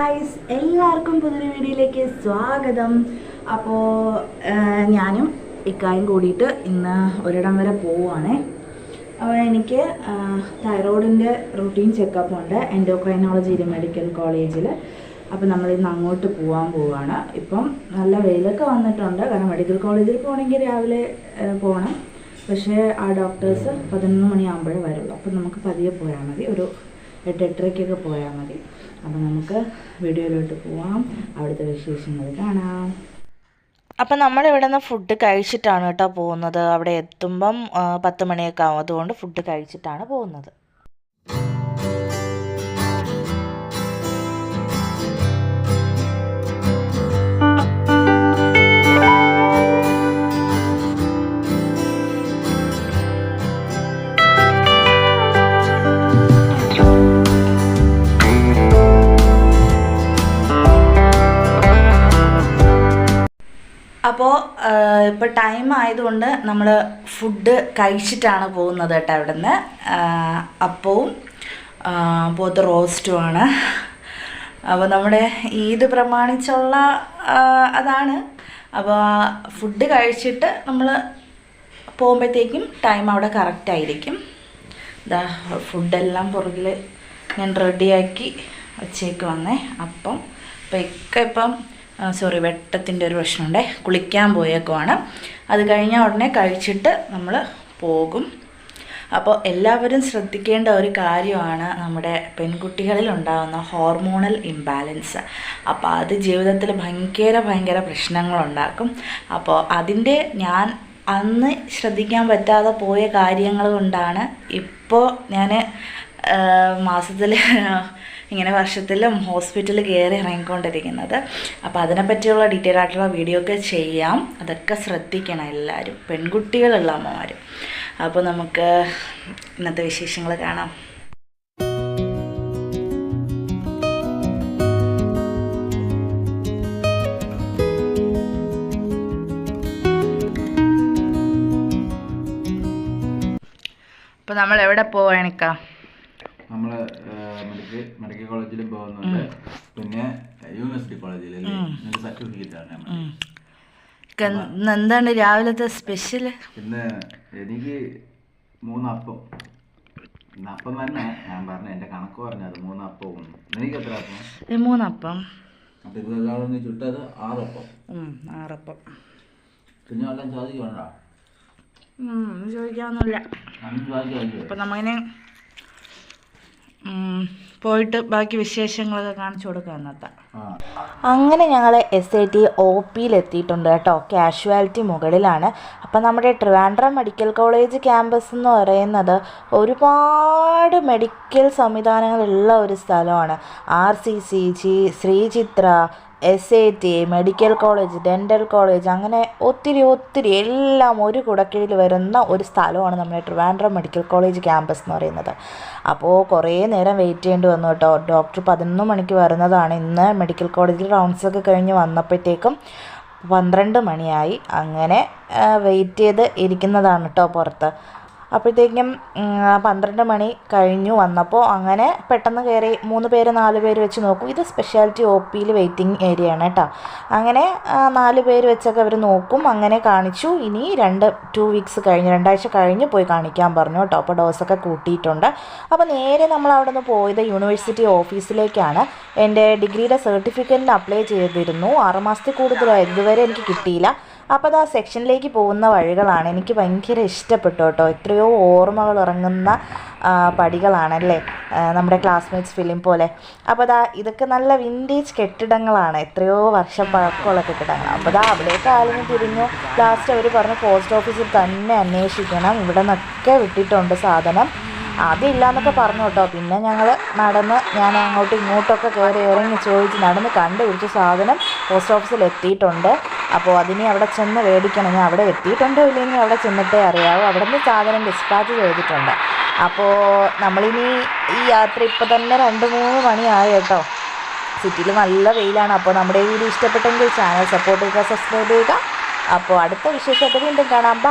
Guys എല്ലാവർക്കും പുതിയൊരു വീഡിയോയിലേക്ക് സ്വാഗതം. അപ്പോൾ ഞാനും ഇക്കായും കൂടിയിട്ട് ഇന്ന് ഒരിടം വരെ പോവുകയാണേ അപ്പോൾ എനിക്ക് തൈറോയിഡിന്റെ റൂട്ടീൻ ചെക്കപ്പ് ഉണ്ട് എൻഡോക്രൈനോളജി മെഡിക്കൽ കോളേജിൽ അപ്പോൾ നമ്മൾ ഇന്ന് അങ്ങോട്ട് പോകാൻ പോവുകയാണ് ഇപ്പം നല്ല വെയിലൊക്കെ വന്നിട്ടുണ്ട്. കാരണം മെഡിക്കൽ കോളേജിൽ പോകണമെങ്കിൽ രാവിലെ പോകണം പക്ഷേ ആ ഡോക്ടേഴ്സ് പതിനൊന്ന് മണിയാകുമ്പോഴേ വരുള്ളൂ. അപ്പം നമുക്ക് പതിയെ പോയാൽ മതി. ഒരു എട്ട് എട്ടരയ്ക്കൊക്കെ പോയാൽ മതി. അപ്പം നമുക്ക് വീഡിയോയിലോട്ട് പോവാം. അവിടുത്തെ വിശേഷങ്ങൾ കാണാം. അപ്പം നമ്മൾ ഇവിടെ നിന്ന് ഫുഡ് കഴിച്ചിട്ടാണ് കേട്ടോ പോകുന്നത്. അവിടെ എത്തുമ്പം പത്ത് മണിയൊക്കെ ആവും. അതുകൊണ്ട് ഫുഡ് കഴിച്ചിട്ടാണ് പോകുന്നത്. അപ്പോൾ ഇപ്പോൾ ടൈം ആയതുകൊണ്ട് നമ്മൾ ഫുഡ് കഴിച്ചിട്ടാണ് പോകുന്നത് കേട്ടോ അവിടെ നിന്ന് അപ്പവും പോത്ത് റോസ്റ്റുമാണ് അപ്പോൾ നമ്മുടെ ഈദ് പ്രമാണിച്ചുള്ള അതാണ്. അപ്പോൾ ഫുഡ് കഴിച്ചിട്ട് നമ്മൾ പോകുമ്പോഴത്തേക്കും ടൈം അവിടെ കറക്റ്റ് ആയിരിക്കും. ഇതാ ഫുഡെല്ലാം പുറകിൽ ഞാൻ റെഡിയാക്കി വച്ചേക്ക് വന്നേ അപ്പം അപ്പം ഇപ്പം സോറി വെട്ടത്തിന്റെ ഒരു പ്രശ്നമുണ്ടേ. കുളിക്കാൻ പോയേക്കുവാണ്. അത് കഴിഞ്ഞ ഉടനെ കഴിച്ചിട്ട് നമ്മൾ പോകും. അപ്പോൾ എല്ലാവരും ശ്രദ്ധിക്കേണ്ട ഒരു കാര്യമാണ് നമ്മുടെ പെൺകുട്ടികളിൽ ഉണ്ടാകുന്ന ഹോർമോണൽ ഇംബാലൻസ്. അപ്പോൾ അത് ജീവിതത്തിൽ ഭയങ്കര ഭയങ്കര പ്രശ്നങ്ങളുണ്ടാക്കും. അപ്പോൾ അതിന്റെ ഞാൻ അന്ന് ശ്രദ്ധിക്കാൻ പറ്റാതെ പോയ കാര്യങ്ങൾ കൊണ്ടാണ് ഇപ്പോൾ ഞാൻ മാസത്തിൽ ഇങ്ങനെ വർഷത്തിലും ഹോസ്പിറ്റലിൽ കയറി ഇറങ്ങിക്കൊണ്ടിരിക്കുന്നത്. അപ്പോൾ അതിനെപ്പറ്റിയുള്ള ഡീറ്റെയിൽ ആയിട്ടുള്ള വീഡിയോ ഒക്കെ ചെയ്യാം. അതൊക്കെ ശ്രദ്ധിക്കണം എല്ലാവരും പെൺകുട്ടികളുള്ള അമ്മമാർ അപ്പോൾ നമുക്ക് ഇന്നത്തെ വിശേഷങ്ങൾ കാണാം. അപ്പോൾ നമ്മൾ എവിടെ പോവാണിക്ക നമ്മൾ മെഡിക്കൽ മെഡിക്കൽ കോളേജിലും പോകുന്നുണ്ട്. പിന്നെ യൂണിവേഴ്സിറ്റി കോളേജിൽ സർട്ടിഫിക്കറ്റ് ആണ്. ഇന്ന് എന്താണ് രാവിലത്തെ സ്പെഷ്യൽ പിന്നെ എനിക്ക് മൂന്നപ്പം. അപ്പം തന്നെ ഞാൻ പറഞ്ഞു എന്റെ കണക്ക് പറഞ്ഞത് അത് അപ്പവും എനിക്ക് എത്ര അപ്പം? മൂന്നപ്പം. അപ്പം ഇതെല്ലാം ഒന്ന് ചുട്ടത് ആറപ്പം. ആറപ്പം. പിന്നെ എല്ലാം ചോദിക്കണ്ട അന്ന് നമ്മങ്ങനെ പോയിട്ട് ബാക്കി വിശേഷങ്ങളൊക്കെ കാണിച്ചു കൊടുക്കാം എന്നത്തെ അങ്ങനെ ഞങ്ങൾ എസ് ഐ ടി ഒ പിയിലെത്തിയിട്ടുണ്ട് കേട്ടോ. കാഷ്വാലിറ്റി മുകളിലാണ്. അപ്പം നമ്മുടെ ട്രിവാൻഡ്രം മെഡിക്കൽ കോളേജ് ക്യാമ്പസ് എന്ന് പറയുന്നത് ഒരുപാട് മെഡിക്കൽ സംവിധാനങ്ങളുള്ള ഒരു സ്ഥലമാണ്. R C C G Sreechitra S I T medical college dental college അങ്ങനെ ഒത്തിരി ഒത്തിരി എല്ലാം ഒരു കുടക്കീഴിൽ വരുന്ന ഒരു സ്ഥലമാണ് നമ്മുടെ ട്രിവാൻഡ്രം മെഡിക്കൽ കോളേജ് ക്യാമ്പസ് എന്ന് പറയുന്നത്. അപ്പോൾ കുറേ നേരം വെയിറ്റ് ചെയ്യേണ്ടി വന്നു കേട്ടോ. ഡോക്ടർ പതിനൊന്ന് മണിക്ക് വരുന്നതാണ് ഇന്ന്. മെഡിക്കൽ കോളേജിൽ റൗണ്ട്സൊക്കെ കഴിഞ്ഞ് വന്നപ്പോഴത്തേക്കും പന്ത്രണ്ട് മണിയായി. അങ്ങനെ വെയിറ്റ് ചെയ്ത് ഇരിക്കുന്നതാണ് കേട്ടോ പുറത്ത്. അപ്പോഴത്തേക്കും പന്ത്രണ്ട് മണി കഴിഞ്ഞു വന്നപ്പോൾ അങ്ങനെ പെട്ടെന്ന് കയറി മൂന്ന് പേര് നാല് പേര് വെച്ച് നോക്കും. ഇത് സ്പെഷ്യാലിറ്റി ഒ പിയിൽ വെയിറ്റിംഗ് ഏരിയ ആണ് കേട്ടോ. അങ്ങനെ നാല് പേര് വെച്ചൊക്കെ അവർ നോക്കും അങ്ങനെ കാണിച്ചു. ഇനി രണ്ട് ടു വീക്സ് കഴിഞ്ഞ് രണ്ടാഴ്ച കഴിഞ്ഞ് പോയി കാണിക്കാൻ പറഞ്ഞു കേട്ടോ. അപ്പോൾ ഡോസൊക്കെ കൂട്ടിയിട്ടുണ്ട്. അപ്പോൾ നേരെ നമ്മൾ അവിടെ നിന്ന് പോയത് യൂണിവേഴ്സിറ്റി ഓഫീസിലേക്കാണ് എന്റെ ഡിഗ്രിയുടെ സർട്ടിഫിക്കറ്റിന് അപ്ലൈ ചെയ്തിരുന്നു. ആറുമാസത്തിൽ കൂടുതലായി ഇതുവരെ എനിക്ക് കിട്ടിയില്ല. അപ്പോൾ അത് ആ സെക്ഷനിലേക്ക് പോകുന്ന വഴികളാണ്. എനിക്ക് ഭയങ്കര ഇഷ്ടപ്പെട്ടു കേട്ടോ. എത്രയോ ഓർമ്മകൾ ഇറങ്ങുന്ന പടികളാണല്ലേ നമ്മുടെ ക്ലാസ്മേറ്റ്സ് ഫിലിം പോലെ. അപ്പോൾ അതാ ഇതൊക്കെ നല്ല വിന്റേജ് കെട്ടിടങ്ങളാണ്. എത്രയോ വർഷം പഴക്കമുള്ള കെട്ടിടങ്ങൾ. അപ്പോൾ അതാ അവിടേക്ക് ആരെങ്കിലും തിരിഞ്ഞു ലാസ്റ്റ് അവർ പറഞ്ഞു പോസ്റ്റ് ഓഫീസിൽ തന്നെ അന്വേഷിക്കണം. ഇവിടെ നിന്നൊക്കെ വിട്ടിട്ടുണ്ട് സാധനം. അതില്ല എന്നൊക്കെ പറഞ്ഞു കേട്ടോ. പിന്നെ ഞങ്ങൾ നടന്ന് ഞാൻ അങ്ങോട്ടും ഇങ്ങോട്ടൊക്കെ കയറി ഇറങ്ങി ചോദിച്ച് നടന്ന് കണ്ടുപിടിച്ച് സാധനം പോസ്റ്റ് ഓഫീസിൽ എത്തിയിട്ടുണ്ട്. അപ്പോൾ അതിനി അവിടെ ചെന്ന് മേടിക്കണം ഞാൻ അവിടെ എത്തിയിട്ടുണ്ടോ ഇല്ലെങ്കിൽ അവിടെ ചെന്നിട്ടേ അറിയാവൂ. അവിടെ നിന്ന് സാധനം ഡിസ്പാച്ച് ചെയ്തിട്ടുണ്ട്. അപ്പോൾ നമ്മളിനി ഈ യാത്ര ഇപ്പോൾ തന്നെ രണ്ട് മൂന്ന് മണിയായി കേട്ടോ. സിറ്റിയിൽ നല്ല വെയിലാണ്. അപ്പോൾ നമ്മുടെ വീഡിയോ ഇഷ്ടപ്പെട്ടെങ്കിൽ ചാനൽ സപ്പോർട്ട് ചെയ്യുക സബ്സ്ക്രൈബ് ചെയ്യുക. അപ്പോൾ അടുത്ത വിശേഷമായിട്ട് വീണ്ടും കാണാം.